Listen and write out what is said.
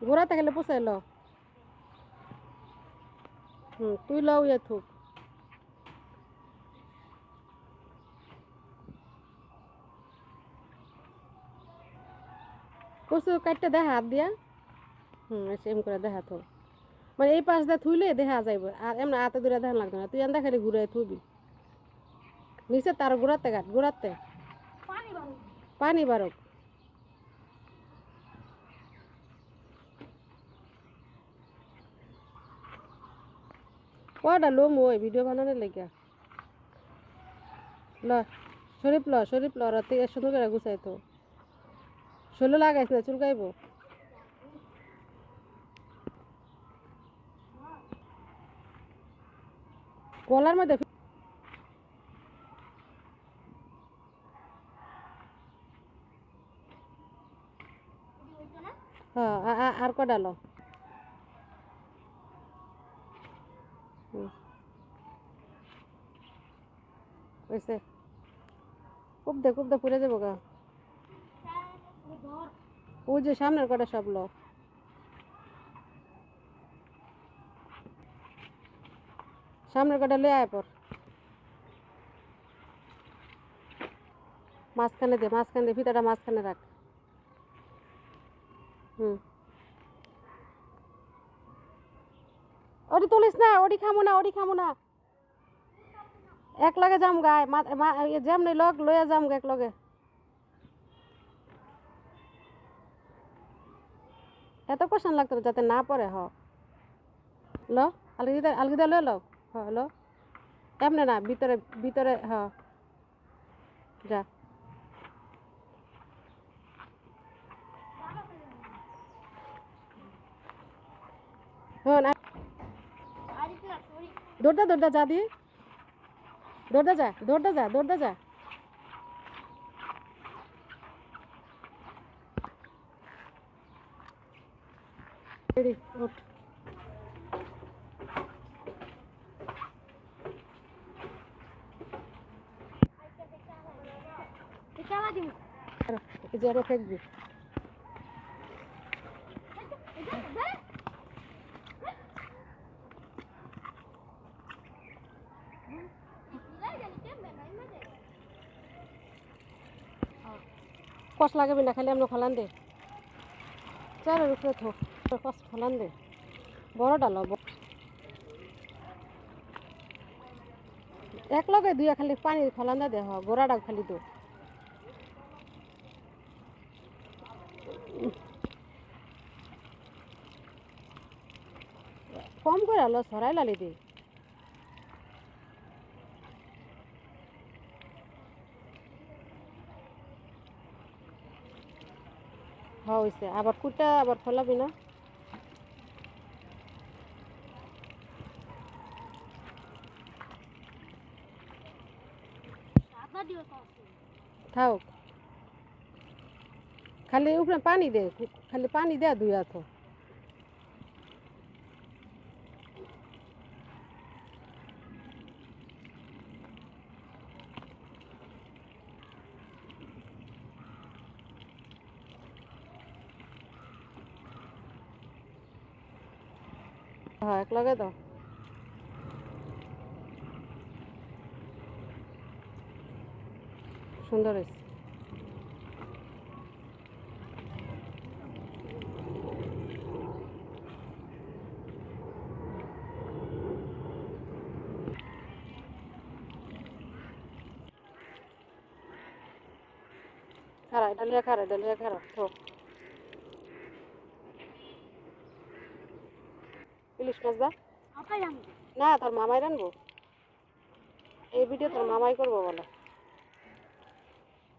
গোড়াতে গেলে পোষাই ল হুম তুই লও ইয়ে থুক। কচু কাটতে দেখা হাত দিয়া? হুম সেম করে দেখা তো মানে এই পাশ দিয়ে থুইলে দেখা যাইব আর এমনি হাতে দূরে দেখা লাগবে না। তুই এন্দা খালি ঘুরে থুবি। নিচে তার ঘুরাতে গাট ঘুরাতে পানি বারক কয়টা লোম ওই ভিডিও বানানোর লেগে ল শরীফ ল শরীফ ল রাতে সুন্দর করে গুছাই তো শোলো লাগাইছ না চুলকাইব কলার মধ্যে হ্যাঁ আর কটা লো হয়েছে খুব দে খুব দে, পুড়ে যাব গা। ওই যে সামনের কটা সব লো সামনের কটা লয়ে আয় পর। মাঝখানে দে মাঝখানে দে ফিতাটা মাঝখানে রাখ। হুম। ওটি তুলিস না ওটি খামু না ওটি খামু না। এক লগে যাম গায় যাম নাই লগ লইয়া যাম গা এক লগে। এত কোশন লাগতো যাতে না পড়ে হ। ল, আলগিদা আলগিদা লয়ে লো। হ, লো। এমনি না, ভিতরে ভিতরে, হ। যা। হ্যাঁ না না দৌড়দা দৌড়দা যা দিয়ে। দৌড়দা যা দৌড়দা যা দৌড়দা যা। দিম কষ লাগাবি না, খালি আমরা ফলান দে। চারের উপরে থো কষ ফলান দে। বড়টা লো ব- এক লগে দুইয়া খালি পানি ফলান দে দেহ গোড়াটা খালি তো কম করে আলো সরাই লালি দে। হয়েছে আবার কুটা আবার ফলাবি না? থাক। খালি উপরে পানি দে, খালি পানি দে দুই হাত। হ্যাঁ এক লগে দাও। সুন্দর হয়েছে। খারা এটা লিয়া খারা এটা লিয়া খারা তো ইলিশ মাছ দা? না তোর মামাই রানবো এই ভিডিও তোর মামাই করব বলে।